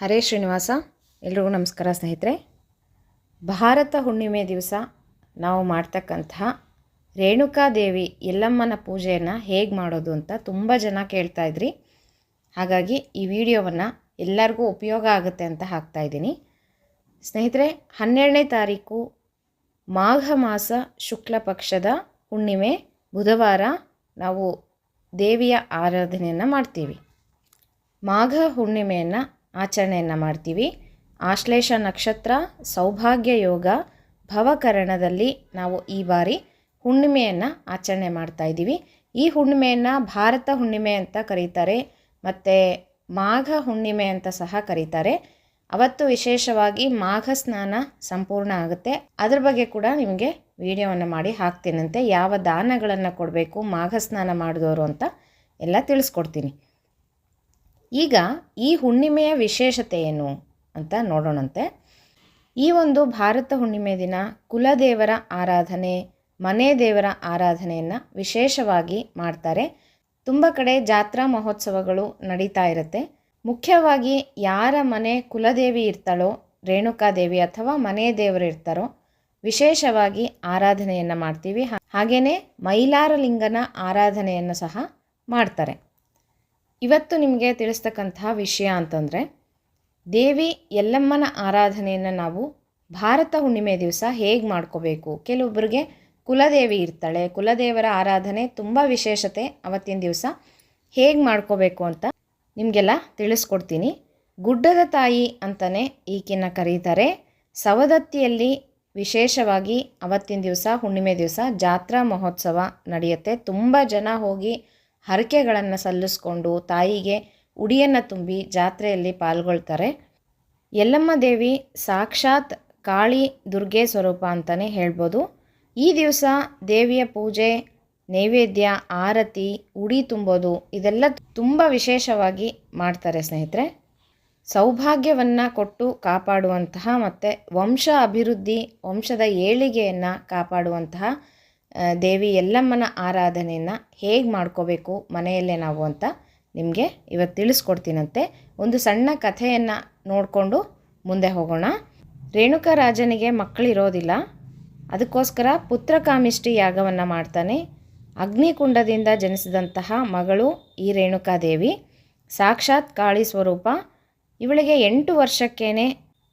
ಹರೇ ಶ್ರೀನಿವಾಸ, ಎಲ್ರಿಗೂ ನಮಸ್ಕಾರ ಸ್ನೇಹಿತರೆ. ಭಾರತ ಹುಣ್ಣಿಮೆ ದಿವಸ ನಾವು ಮಾಡ್ತಕ್ಕಂತಹ ರೇಣುಕಾದೇವಿ ಎಲ್ಲಮ್ಮನ ಪೂಜೆಯನ್ನು ಹೇಗೆ ಮಾಡೋದು ಅಂತ ತುಂಬ ಜನ ಕೇಳ್ತಾ ಇದ್ರಿ. ಹಾಗಾಗಿ ಈ ವಿಡಿಯೋವನ್ನು ಎಲ್ಲರಿಗೂ ಉಪಯೋಗ ಆಗುತ್ತೆ ಅಂತ ಹಾಕ್ತಾ ಇದ್ದೀನಿ. ಸ್ನೇಹಿತರೆ, ಹನ್ನೆರಡನೇ ತಾರೀಕು ಮಾಘ ಮಾಸ ಶುಕ್ಲ ಪಕ್ಷದ ಹುಣ್ಣಿಮೆ, ಬುಧವಾರ ನಾವು ದೇವಿಯ ಆರಾಧನೆಯನ್ನು ಮಾಡ್ತೀವಿ. ಮಾಘ ಹುಣ್ಣಿಮೆಯನ್ನು ಆಚರಣೆಯನ್ನು ಮಾಡ್ತೀವಿ. ಆಶ್ಲೇಷ ನಕ್ಷತ್ರ, ಸೌಭಾಗ್ಯ ಯೋಗ, ಭವಕರಣದಲ್ಲಿ ನಾವು ಈ ಬಾರಿ ಹುಣ್ಣಿಮೆಯನ್ನು ಆಚರಣೆ ಮಾಡ್ತಾ ಇದ್ದೀವಿ. ಈ ಹುಣ್ಣಿಮೆಯನ್ನು ಭಾರತ ಹುಣ್ಣಿಮೆ ಅಂತ ಕರೀತಾರೆ. ಮತ್ತು ಮಾಘ ಹುಣ್ಣಿಮೆ ಅಂತ ಸಹ ಕರೀತಾರೆ. ಅವತ್ತು ವಿಶೇಷವಾಗಿ ಮಾಘ ಸ್ನಾನ ಸಂಪೂರ್ಣ ಆಗುತ್ತೆ. ಅದ್ರ ಬಗ್ಗೆ ಕೂಡ ನಿಮಗೆ ವಿಡಿಯೋವನ್ನು ಮಾಡಿ ಹಾಕ್ತೀನಂತೆ. ಯಾವ ದಾನಗಳನ್ನು ಕೊಡಬೇಕು, ಮಾಘ ಸ್ನಾನ ಮಾಡಿದವರು ಅಂತ ಎಲ್ಲ ತಿಳಿಸ್ಕೊಡ್ತೀನಿ. ಈಗ ಈ ಹುಣ್ಣಿಮೆಯ ವಿಶೇಷತೆ ಏನು ಅಂತ ನೋಡೋಣಂತೆ. ಈ ಒಂದು ಭಾರತ ಹುಣ್ಣಿಮೆ ದಿನ ಕುಲದೇವರ ಆರಾಧನೆ, ಮನೆ ದೇವರ ಆರಾಧನೆಯನ್ನು ವಿಶೇಷವಾಗಿ ಮಾಡ್ತಾರೆ. ತುಂಬ ಕಡೆ ಜಾತ್ರಾ ಮಹೋತ್ಸವಗಳು ನಡೀತಾ ಇರುತ್ತೆ. ಮುಖ್ಯವಾಗಿ ಯಾರ ಮನೆ ಕುಲದೇವಿ ಇರ್ತಾಳೋ ರೇಣುಕಾದೇವಿ ಅಥವಾ ಮನೆ ದೇವರು ಇರ್ತಾರೋ, ವಿಶೇಷವಾಗಿ ಆರಾಧನೆಯನ್ನು ಮಾಡ್ತೀವಿ. ಹಾಗೆಯೇ ಮೈಲಾರಲಿಂಗನ ಆರಾಧನೆಯನ್ನು ಸಹ ಮಾಡ್ತಾರೆ. ಇವತ್ತು ನಿಮಗೆ ತಿಳಿಸ್ತಕ್ಕಂತಹ ವಿಷಯ ಅಂತಂದರೆ, ದೇವಿ ಎಲ್ಲಮ್ಮನ ಆರಾಧನೆಯನ್ನು ನಾವು ಭಾರತ ಹುಣ್ಣಿಮೆ ದಿವಸ ಹೇಗೆ ಮಾಡ್ಕೋಬೇಕು? ಕೆಲವೊಬ್ಬರಿಗೆ ಕುಲದೇವಿ ಇರ್ತಾಳೆ, ಕುಲದೇವರ ಆರಾಧನೆ ತುಂಬ ವಿಶೇಷತೆ ಅವತ್ತಿನ ದಿವಸ. ಹೇಗೆ ಮಾಡ್ಕೋಬೇಕು ಅಂತ ನಿಮಗೆಲ್ಲ ತಿಳಿಸ್ಕೊಡ್ತೀನಿ. ಗುಡ್ಡದ ತಾಯಿ ಅಂತಲೇ ಈಕಿನ ಕರೀತಾರೆ. ಸವದತ್ತಿಯಲ್ಲಿ ವಿಶೇಷವಾಗಿ ಅವತ್ತಿನ ದಿವಸ ಹುಣ್ಣಿಮೆ ದಿವಸ ಜಾತ್ರಾ ಮಹೋತ್ಸವ ನಡೆಯುತ್ತೆ. ತುಂಬ ಜನ ಹೋಗಿ ಹರಕೆಗಳನ್ನು ಸಲ್ಲಿಸ್ಕೊಂಡು ತಾಯಿಗೆ ಉಡಿಯನ್ನು ತುಂಬಿ ಜಾತ್ರೆಯಲ್ಲಿ ಪಾಲ್ಗೊಳ್ತಾರೆ. ಯಲ್ಲಮ್ಮ ದೇವಿ ಸಾಕ್ಷಾತ್ ಕಾಳಿ ದುರ್ಗೆ ಸ್ವರೂಪ ಅಂತಲೇ ಹೇಳ್ಬೋದು. ಈ ದಿವಸ ದೇವಿಯ ಪೂಜೆ, ನೈವೇದ್ಯ, ಆರತಿ, ಉಡಿ ತುಂಬೋದು, ಇದೆಲ್ಲ ತುಂಬ ವಿಶೇಷವಾಗಿ ಮಾಡ್ತಾರೆ ಸ್ನೇಹಿತರೆ. ಸೌಭಾಗ್ಯವನ್ನು ಕೊಟ್ಟು ಕಾಪಾಡುವಂತಹ ಮತ್ತು ವಂಶ ಅಭಿವೃದ್ಧಿ, ವಂಶದ ಏಳಿಗೆಯನ್ನು ಕಾಪಾಡುವಂತಹ ದೇವಿ ಎಲ್ಲಮ್ಮನ ಆರಾಧನೆಯನ್ನು ಹೇಗೆ ಮಾಡ್ಕೋಬೇಕು ಮನೆಯಲ್ಲೇ ನಾವು ಅಂತ ನಿಮಗೆ ಇವತ್ತು ತಿಳಿಸ್ಕೊಡ್ತೀನಂತೆ. ಒಂದು ಸಣ್ಣ ಕಥೆಯನ್ನು ನೋಡಿಕೊಂಡು ಮುಂದೆ ಹೋಗೋಣ. ರೇಣುಕಾ ರಾಜನಿಗೆ ಮಕ್ಕಳಿರೋದಿಲ್ಲ. ಅದಕ್ಕೋಸ್ಕರ ಪುತ್ರಕಾಮಿಷ್ಟಿ ಯಾಗವನ್ನು ಮಾಡ್ತಾನೆ. ಅಗ್ನಿಕುಂಡದಿಂದ ಜನಿಸಿದಂತಹ ಮಗಳು ಈ ರೇಣುಕಾದೇವಿ. ಸಾಕ್ಷಾತ್ ಕಾಳಿ ಸ್ವರೂಪ. ಇವಳಿಗೆ ಎಂಟು ವರ್ಷಕ್ಕೇನೆ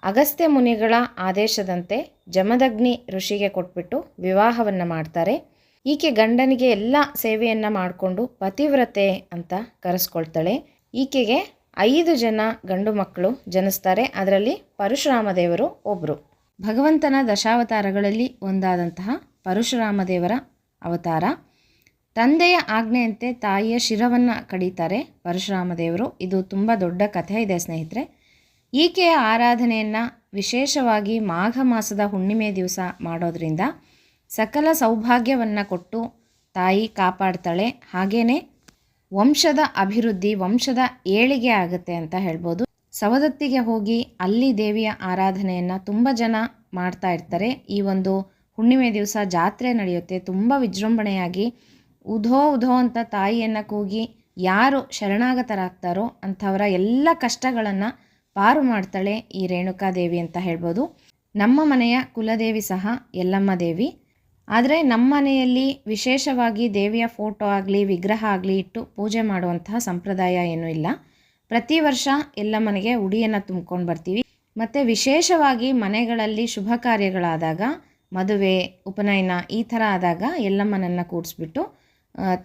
ಅಗಸ್ತ್ಯ ಮುನಿಗಳ ಆದೇಶದಂತೆ ಜಮದಗ್ನಿ ಋಷಿಗೆ ಕೊಟ್ಬಿಟ್ಟು ವಿವಾಹವನ್ನು ಮಾಡ್ತಾರೆ. ಈಕೆ ಗಂಡನಿಗೆ ಎಲ್ಲ ಸೇವೆಯನ್ನು ಮಾಡಿಕೊಂಡು ಪತಿವ್ರತೆ ಅಂತ ಕರೆಸ್ಕೊಳ್ತಾಳೆ. ಈಕೆಗೆ ಐದು ಜನ ಗಂಡು ಮಕ್ಕಳು ಜನಿಸ್ತಾರೆ. ಅದರಲ್ಲಿ ಪರಶುರಾಮ ದೇವರು ಒಬ್ಬರು ಭಗವಂತನ ದಶಾವತಾರಗಳಲ್ಲಿ ಒಂದಾದಂತಹ ಪರಶುರಾಮ ದೇವರ ಅವತಾರ. ತಂದೆಯ ಆಜ್ಞೆಯಂತೆ ತಾಯಿಯ ಶಿರವನ್ನು ಕಡಿತಾರೆ ಪರಶುರಾಮ ದೇವರು ಇದು ತುಂಬ ದೊಡ್ಡ ಕಥೆ ಇದೆ ಸ್ನೇಹಿತರೆ. ಈಕೆಯ ಆರಾಧನೆಯನ್ನು ವಿಶೇಷವಾಗಿ ಮಾಘ ಮಾಸದ ಹುಣ್ಣಿಮೆ ದಿವಸ ಮಾಡೋದರಿಂದ ಸಕಲ ಸೌಭಾಗ್ಯವನ್ನು ಕೊಟ್ಟು ತಾಯಿ ಕಾಪಾಡ್ತಾಳೆ. ಹಾಗೆಯೇ ವಂಶದ ಅಭಿವೃದ್ಧಿ ವಂಶದ ಏಳಿಗೆ ಆಗುತ್ತೆ ಅಂತ ಹೇಳ್ಬೋದು. ಸವದತ್ತಿಗೆ ಹೋಗಿ ಅಲ್ಲಿ ದೇವಿಯ ಆರಾಧನೆಯನ್ನು ತುಂಬ ಜನ ಮಾಡ್ತಾ ಇರ್ತಾರೆ. ಈ ಒಂದು ಹುಣ್ಣಿಮೆ ದಿವಸ ಜಾತ್ರೆ ನಡೆಯುತ್ತೆ. ತುಂಬ ವಿಜೃಂಭಣೆಯಾಗಿ ಉಧೋ ಉಧೋ ಅಂತ ತಾಯಿಯನ್ನು ಕೂಗಿ ಯಾರು ಶರಣಾಗತರಾಗ್ತಾರೋ ಅಂಥವರ ಎಲ್ಲ ಕಷ್ಟಗಳನ್ನು ಪಾರು ಮಾಡ್ತಾಳೆ ಈ ರೇಣುಕಾದೇವಿ ಅಂತ ಹೇಳ್ಬೋದು. ನಮ್ಮ ಮನೆಯ ಕುಲದೇವಿ ಸಹ ಯಲ್ಲಮ್ಮ ದೇವಿ. ಆದರೆ ನಮ್ಮ ಮನೆಯಲ್ಲಿ ವಿಶೇಷವಾಗಿ ದೇವಿಯ ಫೋಟೋ ಆಗಲಿ, ವಿಗ್ರಹ ಆಗಲಿ ಇಟ್ಟು ಪೂಜೆ ಮಾಡುವಂತಹ ಸಂಪ್ರದಾಯ ಏನೂ ಇಲ್ಲ. ಪ್ರತಿ ವರ್ಷ ಎಲ್ಲಮ್ಮನಿಗೆ ಉಡಿಯನ್ನು ತುಂಬ್ಕೊಂಡು ಬರ್ತೀವಿ. ಮತ್ತು ವಿಶೇಷವಾಗಿ ಮನೆಗಳಲ್ಲಿ ಶುಭ ಕಾರ್ಯಗಳಾದಾಗ, ಮದುವೆ, ಉಪನಯನ ಈ ಥರ ಆದಾಗ ಎಲ್ಲಮ್ಮನನ್ನು ಕೂಡಿಸ್ಬಿಟ್ಟು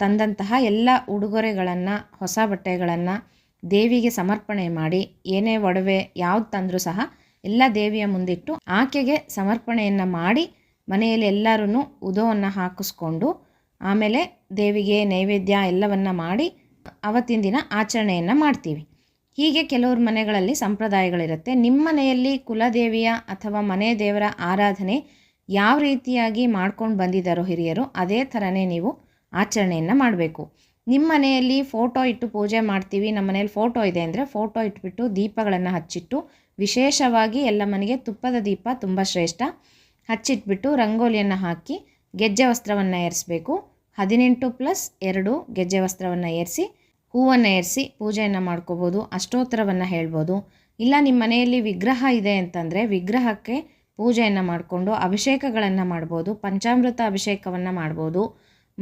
ತಂದಂತಹ ಎಲ್ಲ ಉಡುಗೊರೆಗಳನ್ನು, ಹೊಸ ಬಟ್ಟೆಗಳನ್ನು ದೇವಿಗೆ ಸಮರ್ಪಣೆ ಮಾಡಿ ಏನೇ ಒಡವೆ ಯಾವ್ದು ತಂದರೂ ಸಹ ಎಲ್ಲ ದೇವಿಯ ಮುಂದಿಟ್ಟು ಆಕೆಗೆ ಸಮರ್ಪಣೆಯನ್ನು ಮಾಡಿ ಮನೆಯಲ್ಲಿ ಎಲ್ಲರೂ ಉದೋವನ್ನು ಹಾಕಿಸ್ಕೊಂಡು ಆಮೇಲೆ ದೇವಿಗೆ ನೈವೇದ್ಯ ಎಲ್ಲವನ್ನು ಮಾಡಿ ಅವತ್ತಿನ ದಿನ ಆಚರಣೆಯನ್ನು ಮಾಡ್ತೀವಿ. ಹೀಗೆ ಕೆಲವ್ರ ಮನೆಗಳಲ್ಲಿ ಸಂಪ್ರದಾಯಗಳಿರುತ್ತೆ. ನಿಮ್ಮ ಮನೆಯಲ್ಲಿ ಕುಲದೇವಿಯ ಅಥವಾ ಮನೆ ದೇವರ ಆರಾಧನೆ ಯಾವ ರೀತಿಯಾಗಿ ಮಾಡ್ಕೊಂಡು ಬಂದಿದ್ದಾರೋ ಹಿರಿಯರು ಅದೇ ಥರನೇ ನೀವು ಆಚರಣೆಯನ್ನು ಮಾಡಬೇಕು. ನಿಮ್ಮ ಮನೆಯಲ್ಲಿ ಫೋಟೋ ಇಟ್ಟು ಪೂಜೆ ಮಾಡ್ತೀವಿ ನಮ್ಮ ಮನೇಲಿ ಫೋಟೋ ಇದೆ ಅಂದರೆ ಫೋಟೋ ಇಟ್ಬಿಟ್ಟು ದೀಪಗಳನ್ನು ಹಚ್ಚಿಟ್ಟು, ವಿಶೇಷವಾಗಿ ಎಲ್ಲ ಮನೆಗೆ ತುಪ್ಪದ ದೀಪ ತುಂಬ ಶ್ರೇಷ್ಠ. ಹಚ್ಚಿಟ್ಬಿಟ್ಟು ರಂಗೋಲಿಯನ್ನು ಹಾಕಿ ಗೆಜ್ಜೆ ವಸ್ತ್ರವನ್ನು ಏರಿಸಬೇಕು. ಹದಿನೆಂಟು ಪ್ಲಸ್ ಎರಡು ಗೆಜ್ಜೆ ವಸ್ತ್ರವನ್ನು ಏರಿಸಿ, ಹೂವನ್ನು ಏರಿಸಿ ಪೂಜೆಯನ್ನು ಮಾಡ್ಕೋಬೋದು, ಅಷ್ಟೋತ್ತರವನ್ನು ಹೇಳ್ಬೋದು. ಇಲ್ಲ ನಿಮ್ಮ ಮನೆಯಲ್ಲಿ ವಿಗ್ರಹ ಇದೆ ಅಂತಂದರೆ ವಿಗ್ರಹಕ್ಕೆ ಪೂಜೆಯನ್ನು ಮಾಡಿಕೊಂಡು ಅಭಿಷೇಕಗಳನ್ನು ಮಾಡ್ಬೋದು, ಪಂಚಾಮೃತ ಅಭಿಷೇಕವನ್ನು ಮಾಡ್ಬೋದು.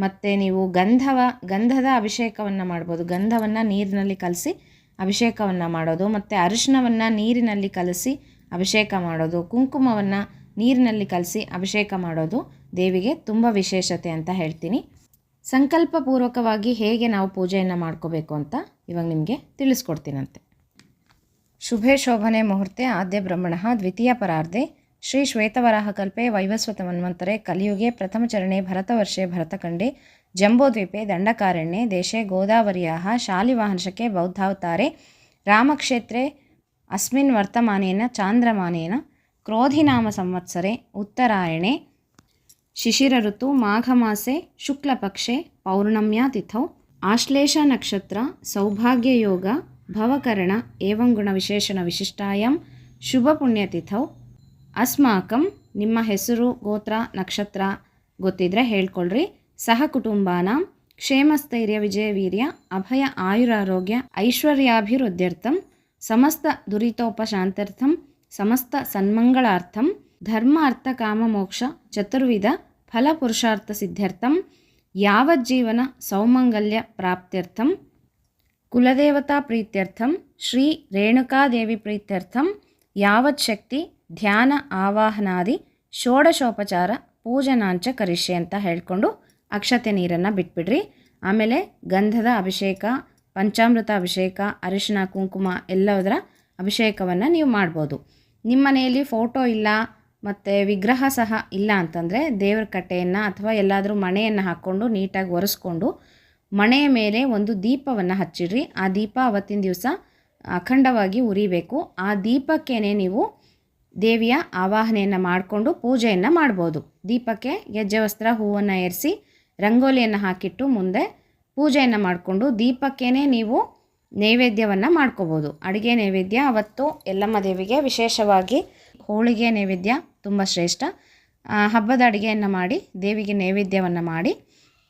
ಮತ್ತು ನೀವು ಗಂಧವ, ಗಂಧದ ಅಭಿಷೇಕವನ್ನು ಮಾಡ್ಬೋದು. ಗಂಧವನ್ನು ನೀರಿನಲ್ಲಿ ಕಲಸಿ ಅಭಿಷೇಕವನ್ನು ಮಾಡೋದು, ಮತ್ತು ಅರಿಶಿನವನ್ನು ನೀರಿನಲ್ಲಿ ಕಲಸಿ ಅಭಿಷೇಕ ಮಾಡೋದು, ಕುಂಕುಮವನ್ನು ನೀರಿನಲ್ಲಿ ಕಲಸಿ ಅಭಿಷೇಕ ಮಾಡೋದು ದೇವಿಗೆ ತುಂಬ ವಿಶೇಷತೆ ಅಂತ ಹೇಳ್ತೀನಿ. ಸಂಕಲ್ಪಪೂರ್ವಕವಾಗಿ ಹೇಗೆ ನಾವು ಪೂಜೆಯನ್ನು ಮಾಡ್ಕೋಬೇಕು ಅಂತ ಇವಾಗ ನಿಮಗೆ ತಿಳಿಸ್ಕೊಡ್ತೀನಂತೆ. ಶುಭೆ ಶೋಭನೆ ಮುಹೂರ್ತೆ, ಆದ್ಯ ಬ್ರಹ್ಮಣ ದ್ವಿತೀಯ ಪರಾರ್ಧೆ ಶ್ರೀ ಶ್ವೇತವರಾಹ ಕಲ್ಪೆ ವೈವಸ್ವತ ಮನ್ವಂತರೆ, ಕಲಿಯುಗೆ ಪ್ರಥಮ ಚರಣೆ ಭರತವರ್ಷೆ ಭರತಖಂಡೆ ಜಂಬೋದ್ವೀಪೆ ದಂಡಕಾರಣ್ಯೆ ದೇಶೆ ಗೋದಾವರ್ಯಾः ಶಾಲಿವಾಹನಶಕೆ ಬೌದ್ಧಾವತಾರೆ, ರಾಮಕ್ಷೇತ್ರೆ ಅಸ್ಮಿನ್ ವರ್ತಮಾನೇನ ಚಾಂದ್ರಮಾನೇನ, ಕ್ರೋಧಿನಾಮ ಸಂವತ್ಸರೆ ಉತ್ತರಾಯಣೆ, ಶಿಶಿರ ಋತು ಮಾಘಮಾಸೆ ಶುಕ್ಲಪಕ್ಷೆ ಪೌರ್ಣಮ್ಯಾ ತಿಥೌ, ಆಶ್ಲೇಷ ನಕ್ಷತ್ರ ಸೌಭಾಗ್ಯಯೋಗ ಭವಕರಣ, ಏವಂ ಗುಣ ವಿಶೇಷಣ ವಿಶಿಷ್ಟಾಯಂ ಶುಭ ಪುಣ್ಯತಿಥೌ ಅಸ್ಮಾಕಂ ನಿಮ್ಮ ಹೆಸರು, ಗೋತ್ರ, ನಕ್ಷತ್ರ ಗೊತ್ತಿದ್ರೆ ಹೇಳ್ಕೊಳ್ರಿ. ಸಹ ಕುಟುಂಬಾನ ಕ್ಷೇಮಸ್ಥೈರ್ಯ ವಿಜಯವೀರ್ಯ ಅಭಯ, ಆಯುರಾರೋಗ್ಯ, ಐಶ್ವರ್ಯಾಭಿವೃದ್ಧ್ಯರ್ಥಂ, ಸಮಸ್ತ ದುರಿತೋಪಶಾಂತ್ಯರ್ಥಂ, ಸಮಸ್ತ ಸನ್ಮಂಗಳಾರ್ಥಂ ಧರ್ಮ ಅರ್ಥ ಕಾಮ ಮೋಕ್ಷ, ಚತುರ್ವಿಧ ಫಲಪುರುಷಾರ್ಥ ಸಿದ್ಧ್ಯರ್ಥಂ, ಯಾವಜ್ಜೀವನ ಸೌಮಂಗಲ್ಯ ಪ್ರಾಪ್ತ್ಯರ್ಥಂ, ಕುಲದೇವತಾ ಪ್ರೀತ್ಯರ್ಥಂ, ಶ್ರೀ ರೇಣುಕಾದೇವಿ ಪ್ರೀತ್ಯರ್ಥಂ, ಯಾವತ್ ಶಕ್ತಿ ಧ್ಯಾನ, ಆವಾಹನಾದಿ, ಷೋಡಶೋಪಚಾರ, ಪೂಜನಾಂಚ ಕರಿಷೆ ಅಂತ ಹೇಳಿಕೊಂಡು ಅಕ್ಷತೆ ನೀರನ್ನು ಬಿಟ್ಬಿಡ್ರಿ. ಆಮೇಲೆ ಗಂಧದ ಅಭಿಷೇಕ ಪಂಚಾಮೃತ ಅಭಿಷೇಕ ಅರಿಶಿನ ಕುಂಕುಮ ಎಲ್ಲದರ ಅಭಿಷೇಕವನ್ನು ನೀವು ಮಾಡ್ಬೋದು. ನಿಮ್ಮ ಮನೆಯಲ್ಲಿ ಫೋಟೋ ಇಲ್ಲ, ಮತ್ತು ವಿಗ್ರಹ ಸಹ ಇಲ್ಲ ಅಂತಂದರೆ ದೇವ್ರ ಕಟ್ಟೆಯನ್ನು ಅಥವಾ ಎಲ್ಲಾದರೂ ಮಣೆಯನ್ನು ಹಾಕ್ಕೊಂಡು ನೀಟಾಗಿ ಒರೆಸ್ಕೊಂಡು ಮಣೆಯ ಮೇಲೆ ಒಂದು ದೀಪವನ್ನು ಹಚ್ಚಿಡ್ರಿ. ಆ ದೀಪ ಅವತ್ತಿನ ದಿವಸ ಅಖಂಡವಾಗಿ ಉರಿಬೇಕು. ಆ ದೀಪಕ್ಕೇನೆ ನೀವು ದೇವಿಯ ಆವಾಹನೆಯನ್ನು ಮಾಡಿಕೊಂಡು ಪೂಜೆಯನ್ನು ಮಾಡ್ಬೋದು. ದೀಪಕ್ಕೆ ಗೆಜ್ಜೆ ವಸ್ತ್ರ ಹೂವನ್ನು ಏರಿಸಿ ರಂಗೋಲಿಯನ್ನು ಹಾಕಿಟ್ಟು ಮುಂದೆ ಪೂಜೆಯನ್ನು ಮಾಡಿಕೊಂಡು ದೀಪಕ್ಕೇ ನೀವು ನೈವೇದ್ಯವನ್ನು ಮಾಡ್ಕೋಬೋದು. ಅಡುಗೆ ನೈವೇದ್ಯ, ಅವತ್ತು ಎಲ್ಲಮ್ಮ ದೇವಿಗೆ ವಿಶೇಷವಾಗಿ ಹೋಳಿಗೆ ನೈವೇದ್ಯ ತುಂಬ ಶ್ರೇಷ್ಠ. ಹಬ್ಬದ ಅಡುಗೆಯನ್ನು ಮಾಡಿ, ದೇವಿಗೆ ನೈವೇದ್ಯವನ್ನು ಮಾಡಿ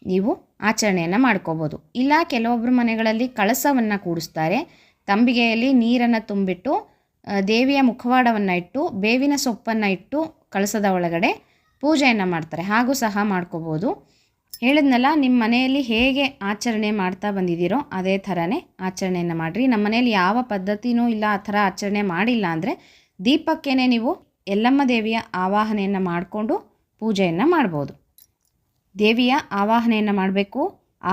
ನೀವು ಆಚರಣೆಯನ್ನು ಮಾಡ್ಕೋಬೋದು. ಇಲ್ಲ ಕೆಲವೊಬ್ಬರು ಮನೆಗಳಲ್ಲಿ ಕಳಸವನ್ನು ಕೂಡಿಸ್ತಾರೆ. ತಂಬಿಗೆಯಲ್ಲಿ ನೀರನ್ನು ತುಂಬಿಟ್ಟು ದೇವಿಯ ಮುಖವಾಡವನ್ನು ಇಟ್ಟು, ಬೇವಿನ ಸೊಪ್ಪನ್ನು ಇಟ್ಟು ಕಳಸದ ಒಳಗಡೆ ಪೂಜೆಯನ್ನು ಮಾಡ್ತಾರೆ. ಹಾಗೂ ಸಹ ಮಾಡ್ಕೋಬೋದು. ಹೇಳಿದ್ನಲ್ಲ ನಿಮ್ಮ ಮನೆಯಲ್ಲಿ ಹೇಗೆ ಆಚರಣೆ ಮಾಡ್ತಾ ಬಂದಿದ್ದೀರೋ ಅದೇ ಥರನೇ ಆಚರಣೆಯನ್ನು ಮಾಡಿರಿ. ನಮ್ಮ ಮನೆಯಲ್ಲಿ ಯಾವ ಪದ್ಧತಿನೂ ಇಲ್ಲ, ಆ ಥರ ಆಚರಣೆ ಮಾಡಿಲ್ಲ ಅಂದರೆ ದೀಪಕ್ಕೇನೆ ನೀವು ಎಲ್ಲಮ್ಮ ದೇವಿಯ ಆವಾಹನೆಯನ್ನು ಮಾಡಿಕೊಂಡು ಪೂಜೆಯನ್ನು ಮಾಡ್ಬೋದು. ದೇವಿಯ ಆವಾಹನೆಯನ್ನು ಮಾಡಬೇಕು.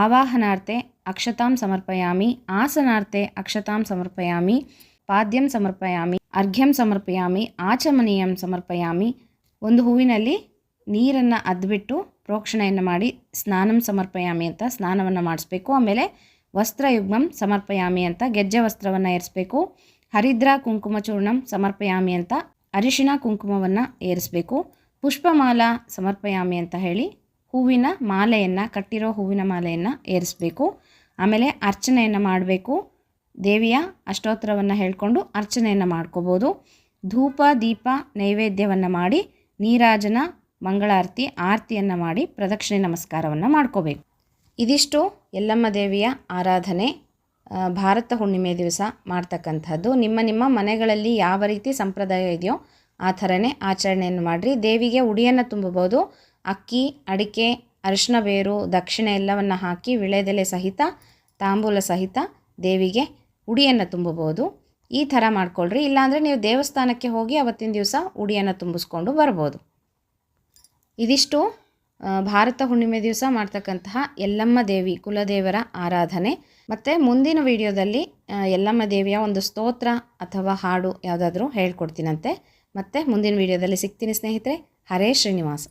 ಆವಾಹನಾರ್ಥೆ ಅಕ್ಷತಾಂ ಸಮರ್ಪಯಾಮಿ ಆಸನಾರ್ಥೆ ಅಕ್ಷತಾಂ ಸಮರ್ಪಯಾಮಿ ಪಾದ್ಯಂ ಸಮರ್ಪಯಾಮಿ, ಅರ್ಘ್ಯಂ ಸಮರ್ಪಯಾಮಿ, ಆಚಮನೀಯಂ ಸಮರ್ಪಯಾಮಿ, ಒಂದು ಹೂವಿನಲ್ಲಿ ನೀರನ್ನು ಅದ್ಬಿಟ್ಟು ಪ್ರೋಕ್ಷಣೆಯನ್ನು ಮಾಡಿ ಸ್ನಾನಂ ಸಮರ್ಪಯಾಮಿ ಅಂತ ಸ್ನಾನವನ್ನು ಮಾಡಿಸ್ಬೇಕು. ಆಮೇಲೆ ವಸ್ತ್ರಯುಗ್ಮಂ ಸಮರ್ಪಯಾಮಿ ಅಂತ ಗೆಜ್ಜೆ ವಸ್ತ್ರವನ್ನು ಏರಿಸ್ಬೇಕು. ಹರಿದ್ರ ಕುಂಕುಮ ಚೂರ್ಣಂ ಸಮರ್ಪಯಾಮಿ ಅಂತ ಅರಿಶಿಣ ಕುಂಕುಮವನ್ನು ಏರಿಸಬೇಕು. ಪುಷ್ಪಮಾಲಾ ಸಮರ್ಪಯಾಮಿ ಅಂತ ಹೇಳಿ ಹೂವಿನ ಮಾಲೆಯನ್ನು, ಕಟ್ಟಿರೋ ಹೂವಿನ ಮಾಲೆಯನ್ನು ಏರಿಸಬೇಕು. ಆಮೇಲೆ ಅರ್ಚನೆಯನ್ನು ಮಾಡಬೇಕು. ದೇವಿಯ ಅಷ್ಟೋತ್ತರವನ್ನು ಹೇಳ್ಕೊಂಡು ಅರ್ಚನೆಯನ್ನು ಮಾಡ್ಕೋಬೋದು. ಧೂಪ, ದೀಪ, ನೈವೇದ್ಯವನ್ನು ಮಾಡಿ, ನೀರಾಜನ, ಮಂಗಳಾರತಿ, ಆರತಿಯನ್ನು ಮಾಡಿ ಪ್ರದಕ್ಷಿಣೆ ನಮಸ್ಕಾರವನ್ನು ಮಾಡ್ಕೋಬೇಕು. ಇದಿಷ್ಟು ಯಲ್ಲಮ್ಮ ದೇವಿಯ ಆರಾಧನೆ ಭಾರತ ಹುಣ್ಣಿಮೆ ದಿವಸ ಮಾಡ್ತಕ್ಕಂಥದ್ದು. ನಿಮ್ಮ ನಿಮ್ಮ ಮನೆಗಳಲ್ಲಿ ಯಾವ ರೀತಿ ಸಂಪ್ರದಾಯ ಇದೆಯೋ ಆ ಥರನೇ ಆಚರಣೆಯನ್ನು ಮಾಡಿರಿ. ದೇವಿಗೆ ಉಡಿಯನ್ನು ತುಂಬಬಹುದು ಅಕ್ಕಿ, ಅಡಿಕೆ ಅರಿಶಿನ ಬೇರು, ದಕ್ಷಿಣೆ ಎಲ್ಲವನ್ನು ಹಾಕಿ, ವಿಳೆದೆಲೆ ಸಹಿತ, ತಾಂಬೂಲ ಸಹಿತ ದೇವಿಗೆ ಉಡಿಯನ್ನು ತುಂಬಬಹುದು. ಈ ಥರ ಮಾಡ್ಕೊಳ್ರಿ. ಇಲ್ಲಾಂದರೆ ನೀವು ದೇವಸ್ಥಾನಕ್ಕೆ ಹೋಗಿ ಅವತ್ತಿನ ದಿವಸ ಉಡಿಯನ್ನು ತುಂಬಿಸ್ಕೊಂಡು ಬರ್ಬೋದು. ಇದಿಷ್ಟು ಭಾರತ ಹುಣ್ಣಿಮೆ ದಿವಸ ಮಾಡ್ತಕ್ಕಂತಹ ಯಲ್ಲಮ್ಮ ದೇವಿ ಕುಲದೇವರ ಆರಾಧನೆ. ಮತ್ತು ಮುಂದಿನ ವಿಡಿಯೋದಲ್ಲಿ ಯಲ್ಲಮ್ಮ ದೇವಿಯ ಒಂದು ಸ್ತೋತ್ರ ಅಥವಾ ಹಾಡು ಯಾವುದಾದ್ರೂ ಹೇಳ್ಕೊಡ್ತೀನಂತೆ. ಮತ್ತು ಮುಂದಿನ ವಿಡಿಯೋದಲ್ಲಿ ಸಿಗ್ತೀನಿ ಸ್ನೇಹಿತರೆ. ಹರೇ ಶ್ರೀನಿವಾಸ.